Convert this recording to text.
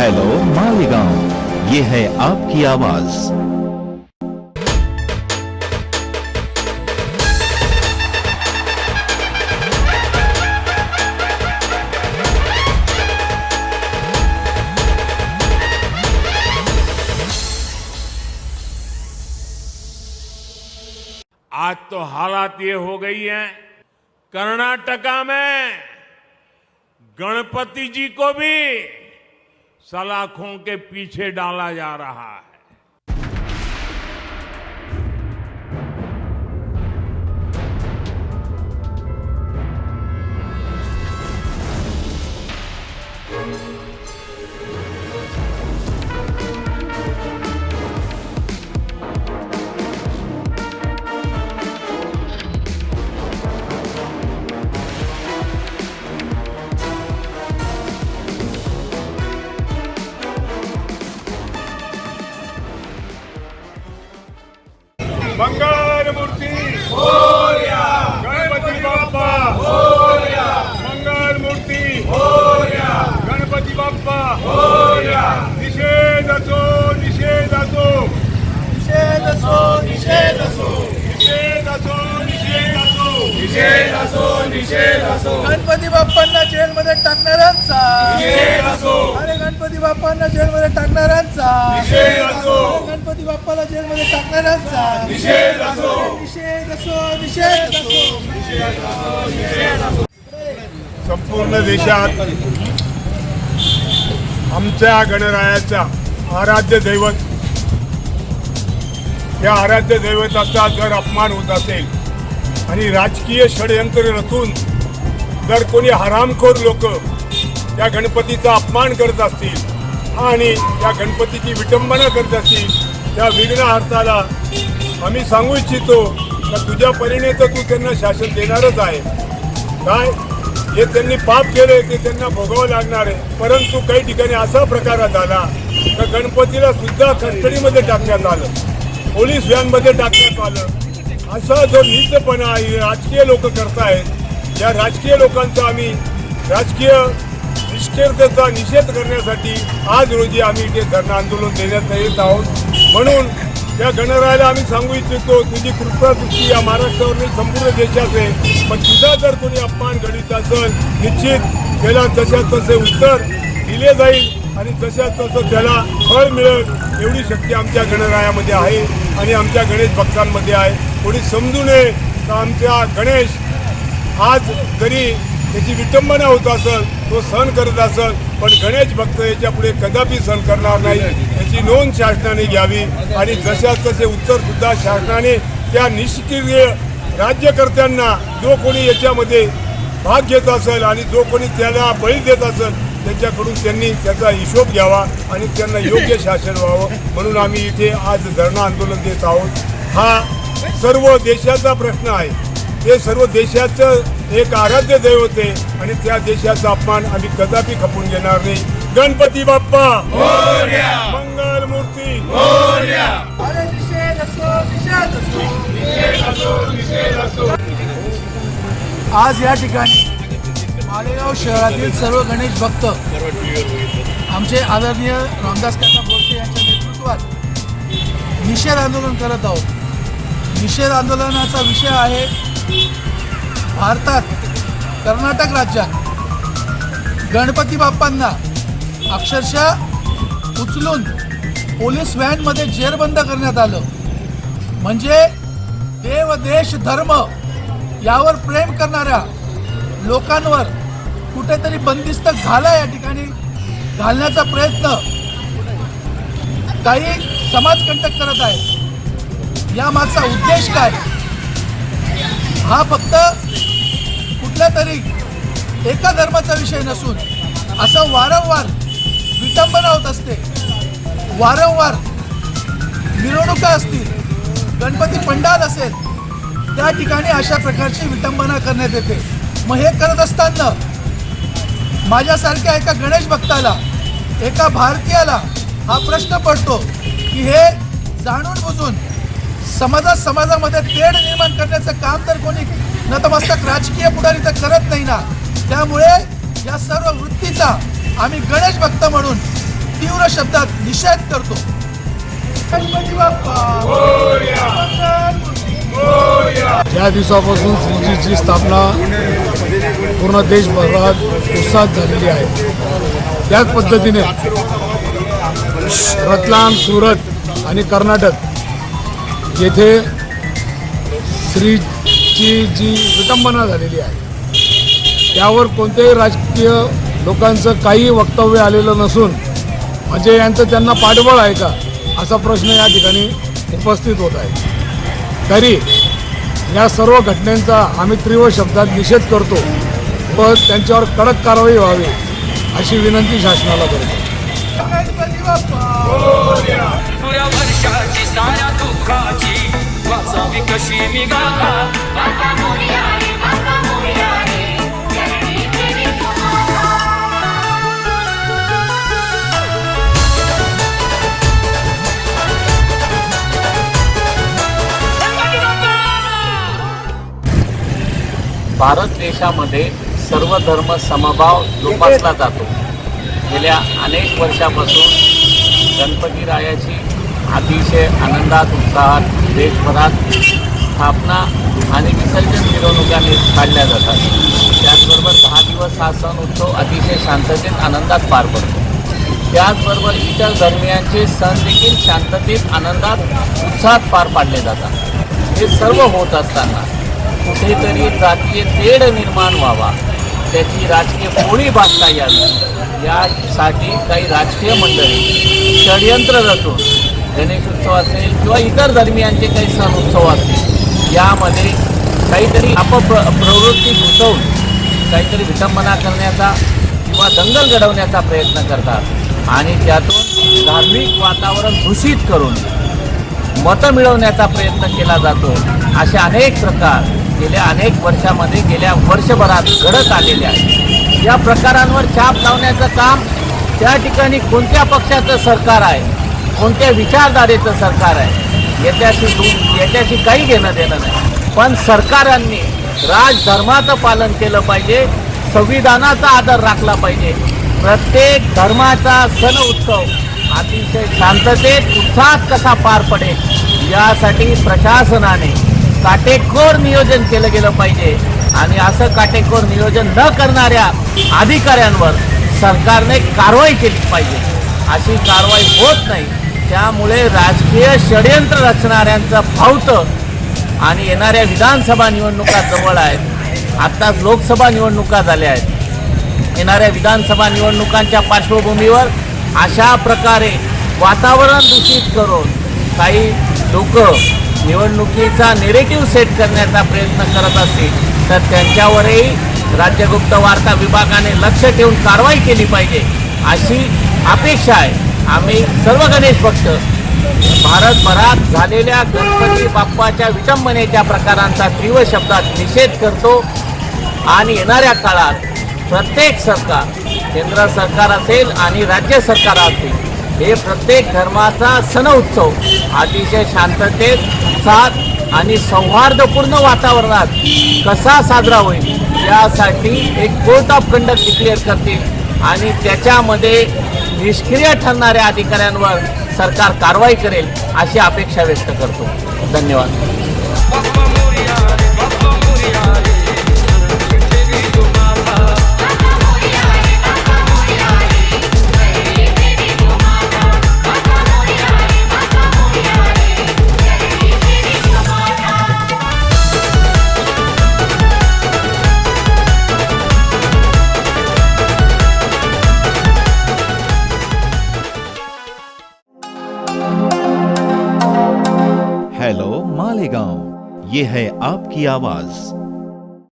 Hello Malegaon ये है आपकी आवाज़। आज तो हालात ये हो गई हैं, कर्नाटका में गणपति जी को भी सलाखों के पीछे डाला जा रहा है। असो निषेध असो निषेध असो निषेध असो निषेध असो निषेध असो गणपती बाप्पांना जेलमध्ये टाकणाऱ्यांचा. निषेध असो अरे गणपती बाप्पांना जेलमध्ये टाकणाऱ्यांचा. निषेध असो गणपती बाप्पाला जेलमध्ये टाकणाऱ्यांचा. निषेध असो निषेध असो निषेध असो संपूर्ण देशात आमच्या गणरायाचा आराध्य दैवत या आराध्य दैवताचा जर अपमान होत असेल. आणि राजकीय षडयंत्र रचून जर कोणी हरामखोर लोक या गणपतीचा अपमान करत असतील आणि या गणपतीची विटंबना करत असतील त्या विघ्नहर्ताला आम्ही सांगू इच्छितो का तुझ्या परीने तर तू त्यांना शासन देणारच आहे. काय? जे त्यांनी पाप केले ते त्यांना भोगावं लागणार आहे. परंतु काही ठिकाणी असा प्रकार झाला तर गणपतीला सुद्धा कस्टडीमध्ये टाकण्यात आलं. पोलीस व्हॅनमध्ये टाकण्यात आलं. असा जो नीचपणा आहे राजकीय लोक करतायत या राजकीय लोकांचा आम्ही राजकीय निष्ठेचा निषेध करण्यासाठी आज रोजी आम्ही इथे धरणं आंदोलन देण्यात येत आहोत. म्हणून या गणरायाला आम्ही सांगू इच्छितो तुझी कृपादृष्टी या महाराष्ट्रावर संपूर्ण देशाचे. पण तुझा जर कोणी अपमान घडीत असेल निश्चित त्याला तशा तसे उत्तर दिले जाईल. आणि तशा तसं त्याला फळ मिळेल एवढी शक्ती आमच्या गणरायामध्ये आहे आणि आमच्या गणेश भक्तांमध्ये आहे. कोणी समजू नये तर आमच्या गणेश आज जरी त्याची विटंबना होत असेल तो सहन करत असेल पण गणेश भक्त याच्यापुढे कदापि सहन करणार नाही याची नोंद शासनाने घ्यावी. आणि जशा तसे उत्तर सुद्धा शासनाने त्या निष्क्रिय राज्यकर्त्यांना जो कोणी याच्यामध्ये भाग घेत असेल आणि जो कोणी त्याला बळी देत असेल त्यांच्याकडून त्यांनी त्याचा हिशोब घ्यावा आणि त्यांना योग्य शासन व्हावं. म्हणून आम्ही इथे आज धरणं आंदोलन देत आहोत. हा सर्व देशाचा प्रश्न आहे. हे सर्व देशाचं एक आराध्य दैवत आहे आणि त्या देशाचा अपमान आम्ही कदापि खपून घेणार नाही. गणपती बाप्पा! मंगल मूर्ती! आज या ठिकाणी मालेगाव शहरातील सर्व गणेश भक्त आमचे आदरणीय रामदास काका बोरसे यांच्या नेतृत्वात निषेध आंदोलन करत आहोत. निषेध आंदोलनाचा विषय आहे भारतात कर्नाटक राज्यात. गणपती बाप्पांना अक्षरशः उचलून पोलीस व्हॅनमध्ये जेरबंद करण्यात आलं. म्हणजे देव देश धर्म यावर प्रेम करणाऱ्या लोकांवर कुठेतरी बंदिस्त घाला या ठिकाणी घालण्याचा प्रयत्न काही समाजकंटक करत आहेत या मागचा उद्देश काय? हा फक्त कुठल्या तरी एका धर्माचा विषय नसून असं वारंवार विटंबना होत असते. वारंवार मिरवणुका असतील गणपती पंडाल असेल त्या ठिकाणी अशा प्रकारची विटंबना करण्यात येते. मग हे करत असताना माझ्यासारख्या एका गणेश भक्ताला एका भारतीयाला हा प्रश्न पडतो की हे जाणून बुजून समाजात समाजामध्ये तेढ निर्माण करण्याचं काम तर कोणी नतमस्तक राजकीय पुढारी तर करत नाही ना. त्यामुळे या सर्व वृत्तीचा आम्ही गणेश भक्त म्हणून तीव्र शब्दात निषेध करतो. गणपती बाप्पा! ज्या दिवसापासून श्रीजीची स्थापना पूर्ण देशभरात उत्साहात झालेली आहे. त्याच पद्धतीने रतलाम सुरत आणि कर्नाटक येथे श्रीची जी विटंबना झालेली आहे त्यावर कोणत्याही राजकीय लोकांचं काही वक्तव्य आलेलं नसून म्हणजे यांचं त्यांना पाठबळ आहे का असा प्रश्न या ठिकाणी उपस्थित होत आहे. तरी या सर्व घटनांचा आम्ही तीव्र शब्दात निषेध करतो. व त्यांच्यावर कडक कारवाई व्हावी अशी विनंती शासनाला करतो. भारत देशामध्ये सर्व धर्म समभाव जोपासला जातो. गेल्या अनेक वर्षापासून गणपती रायाची अतिशय आनंदात उत्साहात देशभरात स्थापना आणि विसर्जन मिरवणुका काढल्या जातात. त्याचबरोबर दहा दिवस हा सण उत्सव अतिशय शांततेत आनंदात पार पडतो. त्याचबरोबर इतर धर्मियांचे सण देखील शांततेत आनंदात उत्साहात पार पाडले जातात. हे सर्व होत असताना कुठेतरी जातीय तेढ निर्माण व्हावा. त्याची राजकीय पोळी बांधता यावी? यासाठी काही राजकीय मंडळी षडयंत्र रचून गणेशोत्सव असेल किंवा इतर धर्मियांचे काही सण उत्सव असतील यामध्ये काहीतरी अपप्र प्रवृत्ती घुसवून काहीतरी विटंबना करण्याचा किंवा दंगल घडवण्याचा प्रयत्न करतात आणि त्यातून धार्मिक वातावरण दूषित करून मतं मिळवण्याचा प्रयत्न केला जातो असे अनेक प्रकार गेल्या अनेक वर्षामध्ये गेल्या वर्षभरात घडत आलेले आहे. या प्रकारांवर छाप लावण्याचं काम त्या ठिकाणी कोणत्या पक्षाचं सरकार आहे? कोणत्या विचारधारेचं सरकार आहे? याच्याशी याच्याशी काही घेणं देणं नाही. पण सरकारांनी राजधर्माचं पालन केलं पाहिजे संविधानाचा आदर राखला पाहिजे. प्रत्येक धर्माचा सण उत्सव अतिशय शांततेत उत्साहात कसा पार पडेल यासाठी प्रशासनाने काटेकोर नियोजन केलं गेलं पाहिजे. आणि असं काटेकोर नियोजन न करणाऱ्या अधिकाऱ्यांवर सरकारने कारवाई केली पाहिजे. अशी कारवाई होत नाही. त्यामुळे राजकीय षडयंत्र रचणाऱ्यांचं फावतं आणि येणाऱ्या विधानसभा निवडणुका जवळ आहेत. आत्ताच लोकसभा निवडणुका झाल्या आहेत. येणाऱ्या विधानसभा निवडणुकांच्या पार्श्वभूमीवर अशा प्रकारे वातावरण दूषित करून काही लोक निवडणुकीचा नेरेटिव्ह सेट करण्याचा प्रयत्न करत असतील तर त्यांच्यावरही राज्यगुप्त वार्ता विभागाने लक्ष ठेवून कारवाई केली पाहिजे अशी अपेक्षा आहे. आम्ही सर्व गणेश भक्त भारतभरात झालेल्या गणपती बाप्पाच्या विटंबनेच्या प्रकारांचा तीव्र शब्दात निषेध करतो आणि येणाऱ्या काळात प्रत्येक सरकार केंद्र सरकार असेल आणि राज्य सरकार असतील हे प्रत्येक धर्माचा सण उत्सव. अतिशय शांततेत साथ आणि सौहार्दपूर्ण वातावरणात कसा साजरा होईल यासाठी एक कोर्ट ऑफ कंडक्ट डिक्लेअर करतील आणि त्याच्यामध्ये निष्क्रिय ठरणाऱ्या अधिकाऱ्यांवर सरकार कारवाई करेल अशी अपेक्षा व्यक्त करतो. धन्यवाद. ये है आपकी आवाज।